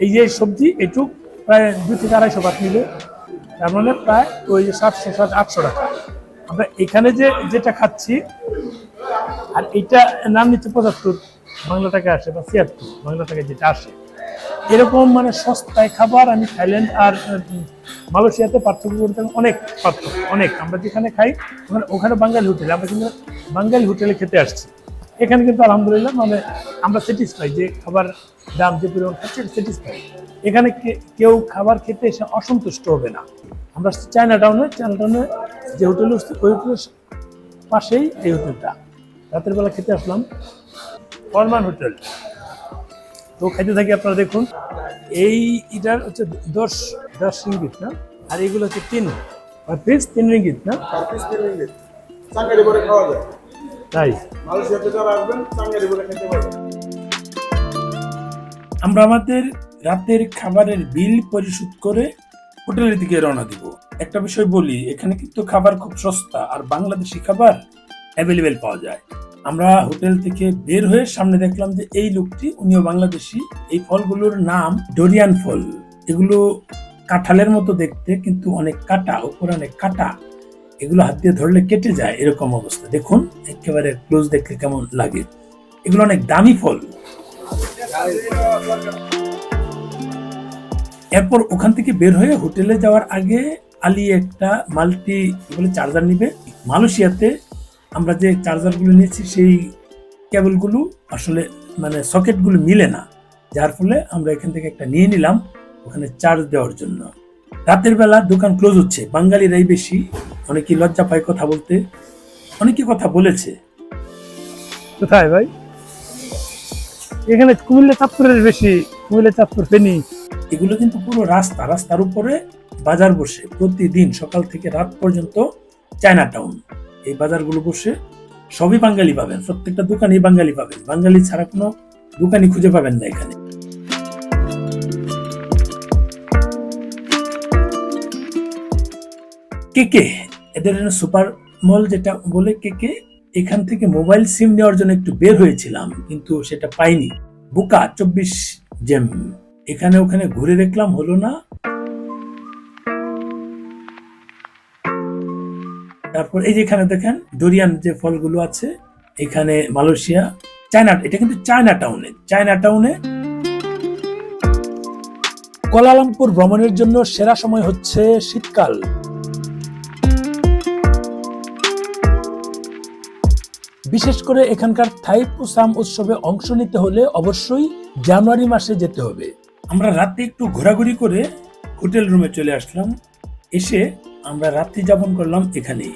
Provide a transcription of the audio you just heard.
এই যে সবজি, এটুক প্রায় দুই থেকে আড়াইশো বাট নিলে। তার মানে প্রায় ওই সাতশো সাত আটশো টাকা। আমরা এখানে যে, যেটা খাচ্ছি, আর এইটা নাম নিচ্ছে পঁচাত্তর, বাংলা টাকা আসে বা ছিয়াত্তর, বাংলা টাকায় যেটা আসে। এরকম মানে সস্তায় খাবার, আমি থাইল্যান্ড আর মালয়েশিয়াতে পার্থক্য করতে অনেক পার্থক্য, অনেক। আমরা যেখানে খাই, ওখানে ওখানে বাঙালি হোটেলে, আমরা কিন্তু বাঙালি হোটেলে খেতে আসছি। এখানে কিন্তু আলহামদুলিল্লাহ মানে আমরা স্যাটিসফাই যে খাবার দাম যে পরিমাণ খাচ্ছি স্যাটিসফাই এখানে কেউ খাবার খেতে এসে অসন্তুষ্ট হবে না। আমরা চায়না টাউনে চায়না টাউনে যে হোটেল উঠছি, ওই হোটেলের পাশেই এই হোটেলটা রাতের বেলা খেতে আসলাম ফরমান হোটেল তো খাইতে থাকি আপনারা দেখুন, এই এটার হচ্ছে দশ দশ রিঙ্গিত না? আর এগুলো হচ্ছে তিন। আর পিস তিন রিঙ্গিত না? তাই? আমরা আমাদের রাতের খাবারের বিল পরিশোধ করে হোটেলের দিকে রওনা দিব। একটা বিষয় বলি এখানে কিন্তু খাবার খুব সস্তা আর বাংলাদেশি খাবার অ্যাভেলেবেল পাওয়া যায়। আমরা হোটেল থেকে বের হয়ে সামনে দেখলাম যে এই লোকটি উনিও বাংলাদেশি এই ফলগুলোর নাম ডোরিয়ান ফল। এগুলো কাঁঠালের মতো দেখতে কিন্তু অনেক কাটা উপরে অনেক কাটা। এগুলো হাত দিয়ে ধরলে কেটে যায় এরকম অবস্থা। দেখুন, একেবারে ক্লোজ দেখলে কেমন লাগে। এগুলো অনেক দামি ফল। এরপর ওখান থেকে বের হয়ে হোটেলে যাওয়ার আগে আলী একটা মাল্টি বলে চার্জার নিবে। মালয়েশিয়াতে আমরা যে চার্জারগুলো নিয়েছি, সেই কেবলগুলো আসলে মানে সকেটগুলো মিলে না। যার ফলে আমরা এখান থেকে একটা নিয়ে নিলাম, ওখানে চার্জ দেওয়ার জন্য। রাতের বেলা দোকান ক্লোজ হচ্ছে। বাঙালিরাই বেশি অনেকে লজ্জা পায় কথা বলতে অনেকে কথা বলেছে। কোথায় ভাই? এখানে কুমিল্লা চাঁদপুরের বেশি কুমিল্লা চাঁদপুর ফেনি। এগুলো কিন্তু পুরো রাস্তা রাস্তার উপরে বাজার বসে। প্রতিদিন সকাল থেকে রাত পর্যন্ত চায়না টাউন এই বাজারগুলো বসে সবই বাঙালি পাবেন প্রত্যেকটা দোকানেই বাঙালি পাবেন। বাঙালি ছাড়া কোনো দোকানই খুঁজে পাবেন না এখানে। কে কে? এদের সুপার মল যেটা বলে কে কে, এখান থেকে মোবাইল সিম নেওয়ার জন্য একটু বের হয়েছিলাম, কিন্তু সেটা পাইনি। বুকা, চব্বিশ জেম। এখানে ওখানে ঘুরে দেখলাম, হলো না। তারপর এই যে এখানে দেখেন, ডোরিয়ান যে ফলগুলো আছে, এখানে মালয়েশিয়া, চায়না, এটা কিন্তু চায়না টাউনে চায়না টাউনে কোলালামপুর ভ্রমণের জন্য সেরা সময় হচ্ছে শীতকাল। বিশেষ করে এখানকার থাই পুসাম উৎসবে অংশ নিতে হলে অবশ্যই জানুয়ারি মাসে যেতে হবে। আমরা রাতে একটু ঘোরাঘুরি করে হোটেল রুমে চলে আসলাম। এসে আমরা রাত্রি যাপন করলাম এখানেই।